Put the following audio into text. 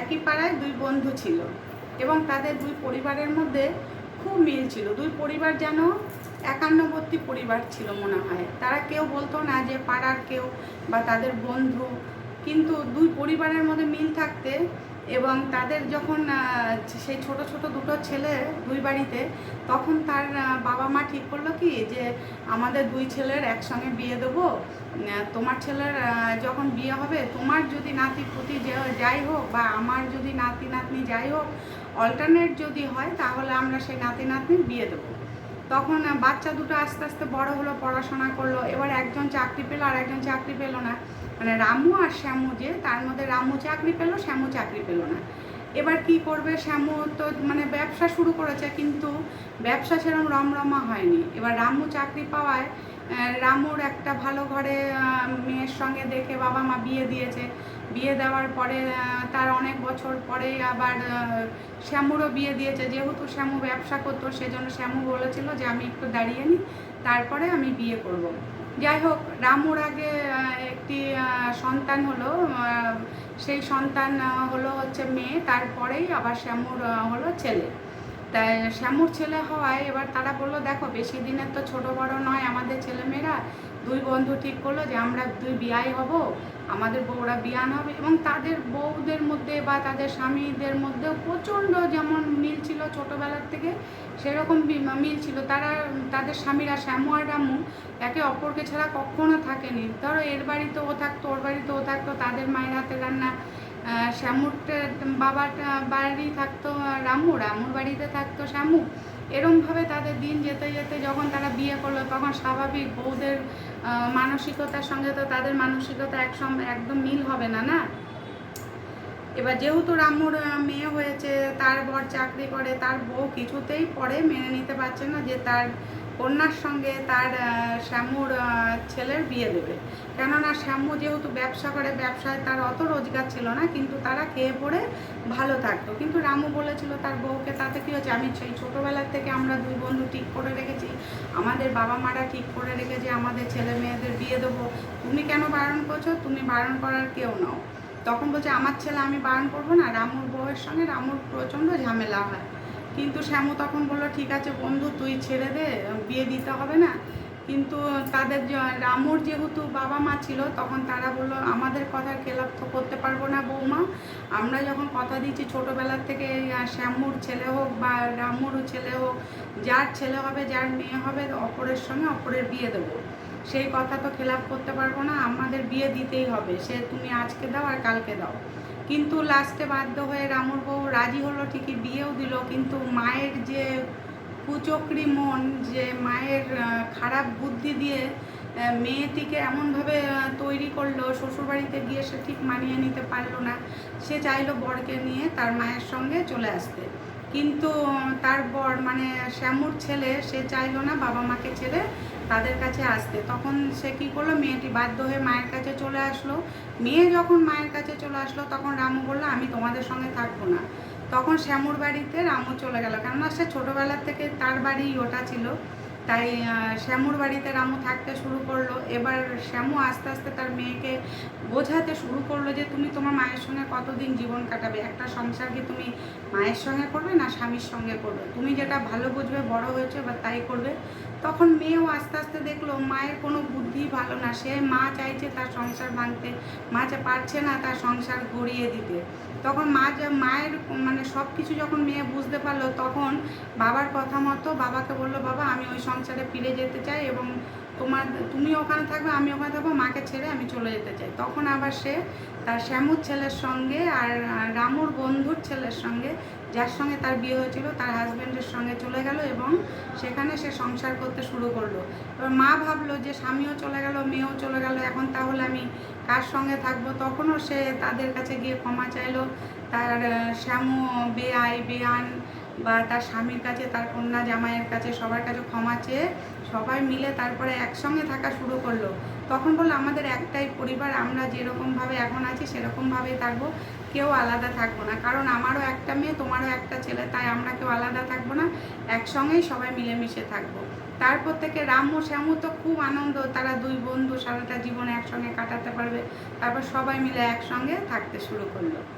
একই পাড়ায় দুই বন্ধু ছিল এবং তাদের দুই পরিবারের মধ্যে খুব মিল ছিল। দুই পরিবার যেন একান্নবর্তী পরিবার ছিল মনে হয়। তারা কেউ বলতো না যে পাড়ার কেউ বা তাদের বন্ধু, কিন্তু দুই পরিবারের মধ্যে মিল থাকতে এবং তাদের যখন সেই ছোট ছোট দুটো ছেলে দুই বাড়িতে, তখন তার বাবা মা ঠিক করল কি যে, আমাদের দুই ছেলের একসঙ্গে বিয়ে দেবো। তোমার ছেলের যখন বিয়ে হবে, তোমার যদি নাতি পুতি যাই হোক বা আমার যদি নাতি নাতনি যাই হোক অল্টারনেট যদি হয়, তাহলে আমরা সেই নাতি নাতনির বিয়ে দেবো। তখন বাচ্চা দুটো আস্তে আস্তে বড় হলো, পড়াশোনা করল। এবার একজন চাকরি পেল আর একজন চাকরি পেল না। মানে রামু আর শ্যামু যে, তার মধ্যে রামু চাকরি পেল, শ্যামু চাকরি পেল না। এবার কি করবে? শ্যামু তো মানে ব্যবসা শুরু করেছে, কিন্তু ব্যবসা সেরকম রমরমা হয়নি। এবার রামু চাকরি পাওয়ায় রামুর একটা ভালো ঘরে মেয়ের সঙ্গে দেখে বাবা মা বিয়ে দিয়েছে। বিয়ে দেওয়ার পরে তার অনেক বছর পরে আবার শ্যামুরও বিয়ে দিয়েছে। যেহেতু শ্যামু ব্যবসা করতো, সেজন্য শ্যামু বলেছিল যে আমি একটু দাঁড়িয়ে নিই, তারপরে আমি বিয়ে করব। যাই হোক, রামুর আগে একটি সন্তান হলো সেই সন্তান হলো হচ্ছে মেয়ে, তারপরেই আবার শ্যামুর হলো ছেলে। তাই শ্যামুর ছেলে হওয়ায় এবার তারা বলল, দেখো, বেশি দিনের তো ছোট বড় নয়, আমাদের ছেলেমেয়েরা দুই বন্ধু ঠিক করল যে আমরা দুই বিয়াই হব, আমাদের বউরা বিয়ান হবে। এবং তাদের বউদের মধ্যে বা তাদের স্বামীদের মধ্যেও প্রচণ্ড যেমন মিল ছিল ছোটোবেলার থেকে, সেরকম মিল ছিল। তারা, তাদের স্বামীরা শ্যামু আর রামু একে অপরকে ছাড়া কখনো থাকেনি। ধরো, এর বাড়িতে ও থাকতো, ওর বাড়িতে ও থাকতো, তাদের মায়ের হাতে রান্না আহ, শ্যামুর টা- বাবার বাড়ি থাকতো রামু রামুর বাড়িতে থাকতো শ্যামু। এরমভাবে তাদের দিন যেতে যেতে যখন তারা বিয়ে করল তখন স্বাভাবিক বউদের মানসিকতার সঙ্গে তো তাদের মানসিকতা একসঙ্গে একদম মিল হবে না না? এবার যেহেতু রামুর মেয়ে হয়েছে তার বর চাকরি করে তার বউ কিছুতেই পরে মেনে নিতে পারছে না যে তার কন্যার সঙ্গে তার শ্যামুর ছেলের বিয়ে দেবে। কেননা শ্যামু যেহেতু ব্যবসা করে, ব্যবসায় তার অত রোজগার ছিল না, কিন্তু তারা খেয়ে পড়ে ভালো থাকতো। কিন্তু রামু বলেছিল তার বউকে, তাতে কী হচ্ছে আমি সেই ছোটোবেলার থেকে আমরা দুই বন্ধু ঠিক করে রেখেছি। আমাদের বাবা মারা ঠিক করে রেখেছে, আমাদের ছেলে মেয়েদের বিয়ে দেবো। তুমি কেন বারণ করছ? তুমি বারণ করার কেউ নাও। তখন বলছে, আমার ছেলে আমি বারণ করব না। রামুর বউয়ের সঙ্গে রামুর প্রচণ্ড ঝামেলা হয়। কিন্তু শ্যামু তখন বলল, ঠিক আছে বন্ধু, তুই ছেড়ে দে, বিয়ে দিতে হবে না। কিন্তু তাদের রামুর যেহেতু বাবা মা ছিল, তখন তারা বলল, আমাদের কথার খেলাপ তো করতে পারব না বৌমা। আমরা যখন কথা দিচ্ছি ছোটোবেলার থেকে শ্যামুর ছেলে হোক বা রামুর ছেলে হোক, যার ছেলে হবে, যার মেয়ে হবে, অপরের সঙ্গে অপরের বিয়ে দেবো। সেই কথা তো খেলাপ করতে পারব না, আমাদের বিয়ে দিতেই হবে। সে তুমি আজকে দাও আর কালকে দাও। কিন্তু লাস্টে বাধ্য হয়ে রামুর বউ রাজি হলো ঠিকই, বিয়েও দিল, কিন্তু মায়ের যে কুচক্রি মন, যে মায়ের খারাপ বুদ্ধি দিয়ে মেয়েটিকে এমনভাবে তৈরি করল, শ্বশুরবাড়িতে গিয়ে সে ঠিক মানিয়ে নিতে পারল না, সে চাইলো বরকে নিয়ে তার মায়ের সঙ্গে চলে আসতে। কিন্তু তার বর মানে শ্যামুর ছেলে, সে চাইলো না বাবা মাকে ছেড়ে তাদের কাছে আসতে। তখন সে কী করল, মেয়েটি বাধ্য হয়ে মায়ের কাছে চলে আসলো। মেয়ে যখন মায়ের কাছে চলে আসলো, তখন রামু বলল, আমি তোমাদের সঙ্গে থাকব না। তখন শ্যামুর বাড়িতে রামু চলে গেল। কেননা, সে ছোটোবেলার থেকে তার বাড়ি ওটা ছিল। তাই শ্যামুর বাড়িতে রামু থাকতে শুরু করল। এবার শ্যামু আস্তে আস্তে তার মেয়েকে বোঝাতে শুরু করল যে তুমি তোমার মায়ের সঙ্গে কতদিন জীবন কাটাবে? একটা সংসার কি তুমি মায়ের সঙ্গে করবে না স্বামীর সঙ্গে করবে? তুমি যেটা ভালো বুঝবে, বড় হয়েছে বা তাই করবে। তখন মেয়েও আস্তে আস্তে দেখল, মায়ের কোনো বুদ্ধি ভালো না। সে মা চাইছে তার সংসার ভাঙতে, মা যে পারছে না তার সংসার গড়িয়ে দিতে। তখন মা যা, মায়ের মানে সব কিছু যখন মেয়ে বুঝতে পারল, তখন বাবার কথা মতো বাবাকে বলল, বাবা, আমি ওই সংসারে ফিরে যেতে চাই এবং তোমার, তুমি ওখানে থাকবে, আমি ওখানে থাকব, মাকে ছেড়ে আমি চলে যেতে চাই। তখন আবার সে তার শ্যামুর ছেলের সঙ্গে আর রামুর বন্ধুর ছেলের সঙ্গে, যার সঙ্গে তার বিয়ে হয়েছিল, তার হাজব্যান্ডের সঙ্গে চলে গেল এবং সেখানে সে সংসার করতে শুরু করল। এবার মা ভাবলো যে স্বামীও চলে গেল, মেয়েও চলে গেল, এখন তাহলে আমি কার সঙ্গে থাকব? তখনও সে তাদের কাছে গিয়ে ক্ষমা চাইলো। তার শ্যামু, বেআই বেআন বা তার স্বামীর কাছে, তার কন্যা জামাইয়ের কাছে, সবার কাছে ক্ষমা চেয়ে সবাই মিলে তারপরে একসঙ্গে থাকা শুরু করল। তখন বলল, আমাদের একটাই পরিবার, আমরা যেরকমভাবে এখন আছি সেরকমভাবেই থাকব। কেউ আলাদা থাকব না। কারণ আমারও একটা মেয়ে, তোমারও একটা ছেলে, তাই আমরা কেউ আলাদা থাকব না। একসঙ্গেই সবাই মিলেমিশে থাকব। তারপর থেকে রাম ও শ্যামু তো খুব আনন্দ, তারা দুই বন্ধু সারাটা জীবন একসঙ্গে কাটাতে পারবে। তারপর সবাই মিলে একসঙ্গে থাকতে শুরু করল।